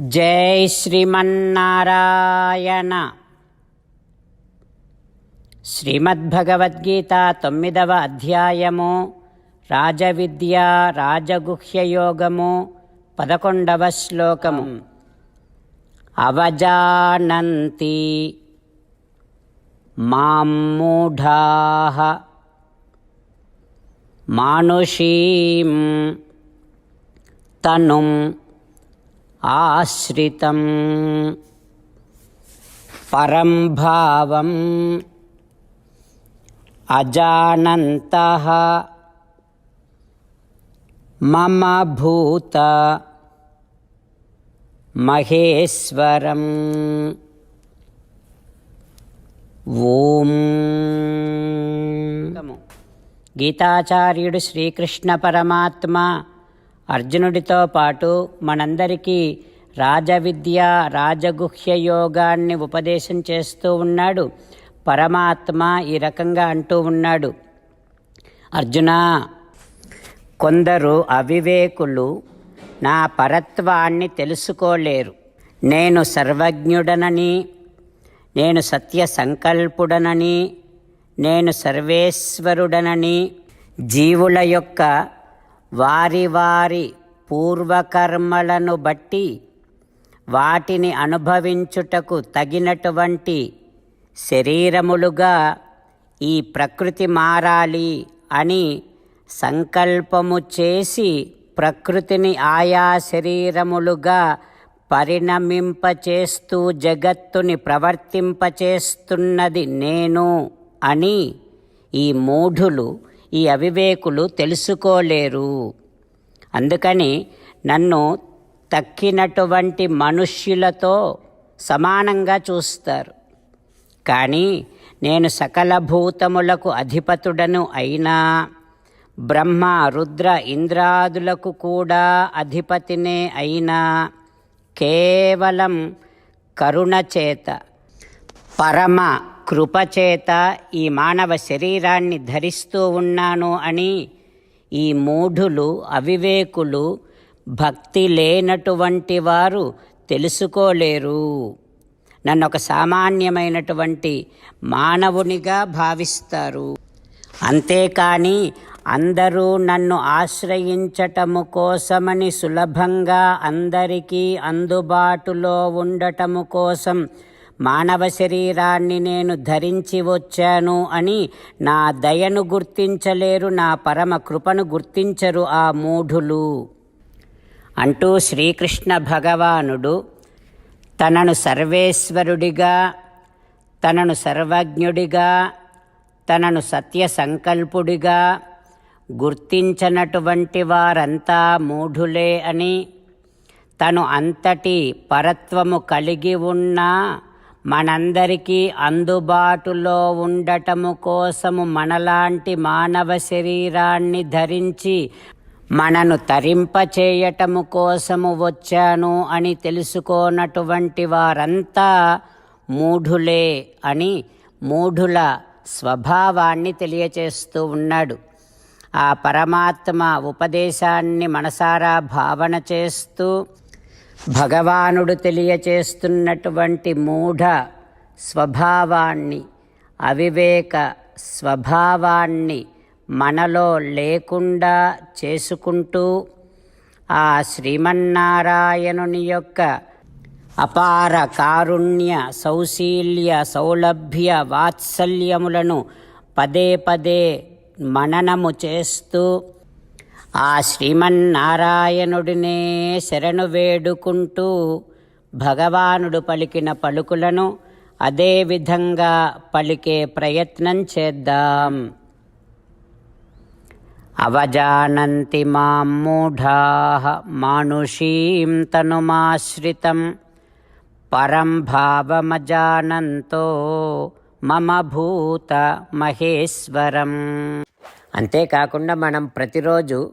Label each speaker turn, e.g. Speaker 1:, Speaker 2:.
Speaker 1: జై శ్రీమన్నారాయణ. శ్రీమద్భగవద్గీత తొమ్మిదవ అధ్యాయము రాజవిద్య రాజగుహ్యయోగము పదకొండవ శ్లోకము. అవజానంతి మాం మానుషీం తనుం ఆశ్రితం పరం భావం అజానంత మమ భూత మహేశ్వరం. ఓం. గీతాచార్యుడు శ్రీకృష్ణ పరమాత్మ అర్జునుడితో పాటు మనందరికీ రాజవిద్య రాజగుహ్య యోగాన్ని ఉపదేశం చేస్తూ ఉన్నాడు. పరమాత్మ ఈ రకంగా అంటూ ఉన్నాడు. అర్జున కొందరు అవివేకులు నా పరత్వాన్ని తెలుసుకోలేరు. నేను సర్వజ్ఞుడనని నేను సత్య సంకల్పుడనని నేను సర్వేశ్వరుడనని జీవుల యొక్క వారి వారి పూర్వకర్మలను బట్టి వాటిని అనుభవించుటకు తగినటువంటి శరీరములుగా ఈ ప్రకృతి మారాలి అని సంకల్పము చేసి ప్రకృతిని ఆయా శరీరములుగా పరిణమింపచేస్తూ జగత్తుని ప్రవర్తింపచేస్తున్నది నేను అని ఈ మూఢులు ఈ అవివేకులు తెలుసుకోలేరు. అందుకని నన్ను తక్కినటువంటి మనుష్యులతో సమానంగా చూస్తారు. కానీ నేను సకల భూతములకు అధిపతుడను అయినా బ్రహ్మ రుద్ర ఇంద్రాదులకు కూడా అధిపతినే అయినా కేవలం కరుణచేత పరమ కృపచేత ఈ మానవ శరీరాన్ని ధరిస్తూ ఉన్నాను అని ఈ మూఢులు అవివేకులు భక్తి లేనటువంటి వారు తెలుసుకోలేరు. నన్ను ఒక సామాన్యమైనటువంటి మానవునిగా భావిస్తారు. అంతేకాని అందరూ నన్ను ఆశ్రయించటము కోసమని సులభంగా అందరికీ అందుబాటులో ఉండటము కోసం మానవ శరీరాన్ని నేను ధరించి వచ్చాను అని నా దయను గుర్తించలేరు నా పరమ కృపను గుర్తించరు ఆ మూఢులు. అంటూ శ్రీకృష్ణ భగవానుడు తనను సర్వేశ్వరుడిగా తనను సర్వజ్ఞుడిగా తనను సత్య సంకల్పుడిగా గుర్తించనటువంటి వారంతా మూఢులే అని తను అంతటి పరత్వము కలిగి ఉన్నా మనందరికీ అందుబాటులో ఉండటము కోసము మనలాంటి మానవ శరీరాన్ని ధరించి మనను తరింపచేయటము కోసము వచ్చాను అని తెలుసుకోనటువంటి వారంతా మూఢులే అని మూఢుల స్వభావాన్ని తెలియచేస్తూ ఉన్నాడు. ఆ పరమాత్మ ఉపదేశాన్ని మనసారా భావన చేస్తూ భగవానుడు తెలియచేస్తున్నటువంటి మూఢ స్వభావాన్ని అవివేక స్వభావాన్ని మనలో లేకుండా చేసుకుంటూ ఆ శ్రీమన్నారాయణుని యొక్క అపార కారుణ్య సౌశీల్య సౌలభ్య వాత్సల్యములను పదే పదే మననము చేస్తూ ఆ శ్రీమన్నారాయణుడినే శరణు వేడుకుంటూ భగవానుడు పలికిన పలుకులను అదే విధంగా పలికే ప్రయత్నం చేద్దాం. అవజానంతి మాం మూఢా మానుషీం తనుమాశ్రితం. పరం భావమజానంతో మమ భూత మహేశ్వరం. అంతేకాకుండా మనం ప్రతిరోజు